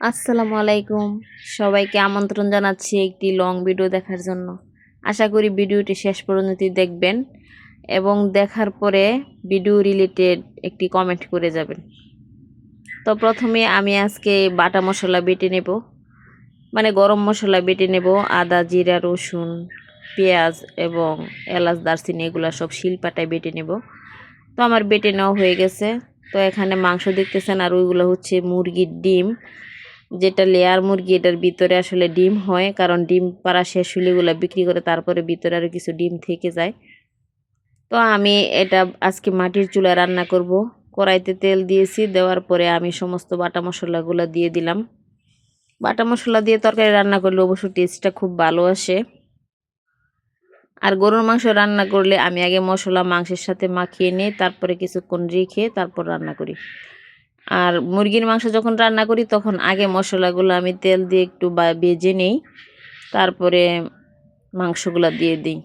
আসসালামু আলাইকুম। সবাইকে আমন্ত্রণ জানাচ্ছি একটি লং ভিডিও দেখার জন্য। আশা করি ভিডিওটি শেষ পর্যন্ত দেখবেন এবং দেখার পরে ভিডিও রিলেটেড একটি কমেন্ট করে যাবেন। তো প্রথমে আমি আজকে বাটা মশলা বেটে নেব। মানে গরম মশলা বেটে নেব, আদা, জিরা, রসুন, পেঁয়াজ এবং এলাচ, দারচিনি এগুলো সব শিলপাটায় বেটে নেব। তো আমার বেটে নেওয়া হয়ে গেছে। তো এখানে মাংস দেখতেছেন আর ওইগুলো হচ্ছে মুরগির ডিম। যেটা লেয়ার মুরগি, এটার ভিতরে আসলে ডিম হয়, কারণ ডিম পাড়া শেষ হলেগুলো বিক্রি করে তারপরে ভিতরে আরও কিছু ডিম থেকে যায়। তো আমি এটা আজকে মাটির চুলায় রান্না করব। কড়াইতে তেল দিয়েছি, দেওয়ার পরে আমি সমস্ত বাটা মশলাগুলো দিয়ে দিলাম। বাটা মশলা দিয়ে তরকারি রান্না করলে অবশ্য টেস্টটা খুব ভালো আসে। আর গরুর মাংস রান্না করলে আমি আগে মশলা, মাংসের সাথে মাখিয়ে নিই, তারপরে কিছুক্ষণ রেখে তারপর রান্না করি। আর মুরগির মাংস যখন রান্না করি, তখন আগে মশলাগুলো আমি তেল দিয়ে একটু বেজে নিই। তারপরে মাংসগুলো দিয়ে দিই।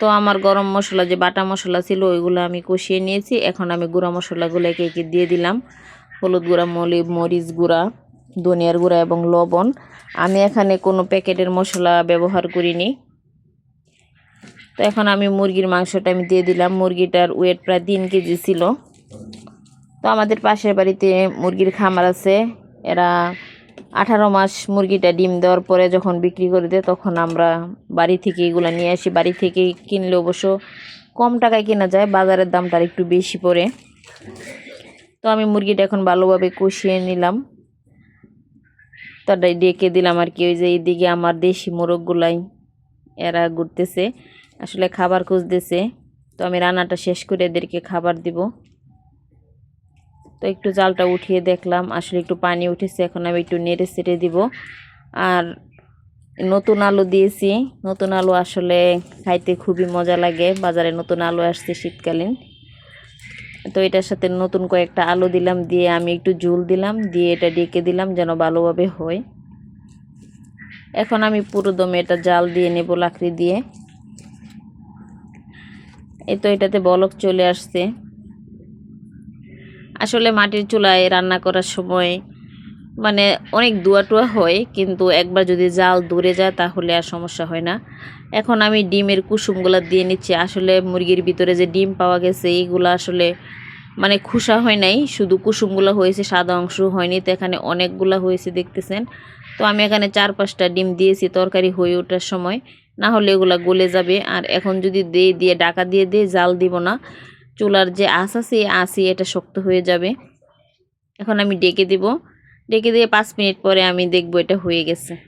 তো আমার গরম মশলা, যে বাটা মশলা ছিল, ওইগুলো আমি কষিয়ে নিয়েছি। এখন আমি গুঁড়া মশলাগুলো একে একে দিয়ে দিলাম। হলুদ গুঁড়া, মলি, মরিচ গুঁড়া, ধনিয়ার গুঁড়া এবং লবণ। আমি এখানে কোনো প্যাকেটের মশলা ব্যবহার করিনি। তো এখন আমি মুরগির মাংসটা আমি দিয়ে দিলাম। মুরগিটার ওয়েট প্রায় তিন কেজি ছিল। তো আমাদের পাশের বাড়িতে মুরগির খামার আছে। এরা আঠারো মাস মুরগিটা ডিম দেওয়ার পরে যখন বিক্রি করে দেয়, তখন আমরা বাড়ি থেকে এগুলো নিয়ে আসি। বাড়ি থেকে কিনলে অবশ্য কম টাকায় কেনা যায়, বাজারের দামটা একটু বেশি পড়ে। তো আমি মুরগিটা এখন ভালোভাবে কষিয়ে নিলাম। তারটাই ডেকে দিলাম আর কি, ওই যে এইদিকে আমার দেশি মোরগগুলাই এরা ঘুরতেছে। আসলে খাবার খুঁজতেছে। তো আমি রান্নাটা শেষ করে এদেরকে খাবার দিব। তো একটু জালটা উঠিয়ে দেখলাম, আসলে একটু পানি উঠেছে, এখন আমি একটু নেড়ে সেড়ে দিব। আর নতুন আলু দিয়েছি, নতুন আলু আসলে খাইতে খুবই মজা লাগে, বাজারে নতুন আলু আসছে শীতকালীন। তো এটার সাথে নতুন কয়েকটা আলু দিলাম, দিয়ে আমি একটু ঝুল দিলাম, দিয়ে এটা ডেকে দিলাম যেন ভালোভাবে হয়। এখন আমি পুরো দমে এটা জাল দিয়ে নেব লাকড়ি দিয়ে। এই তো এটাতে বলক চলে আসছে। আসলে মাটির চুলায় রান্না করার সময় মানে অনেক দুয়া টুয়া হয়, কিন্তু একবার যদি জাল দূরে যায় তাহলে আর সমস্যা হয় না। এখন আমি ডিমের কুসুমগুলো দিয়ে নিচ্ছি। আসলে মুরগির ভিতরে যে ডিম পাওয়া গেছে এইগুলো আসলে মানে খুশা হয় নাই, শুধু কুসুমগুলো হয়েছে, সাদা অংশ হয়নি, তো এখানে অনেকগুলো হয়েছে দেখতেছেন। তো আমি এখানে চার পাঁচটা ডিম দিয়েছি তরকারি হয়ে ওঠার সময়। না হলে এগুলো গলে যাবে। আর এখন যদি দিয়ে দিয়ে ডাকা দিয়ে দিয়ে জাল দিব না। চুলার যে আঁচ আছে আঁশই এটা শক্ত হয়ে যাবে। এখন আমি ডেকে দিব। ডেকে দিয়ে পাঁচ মিনিট পরে আমি দেখব এটা হয়ে গেছে।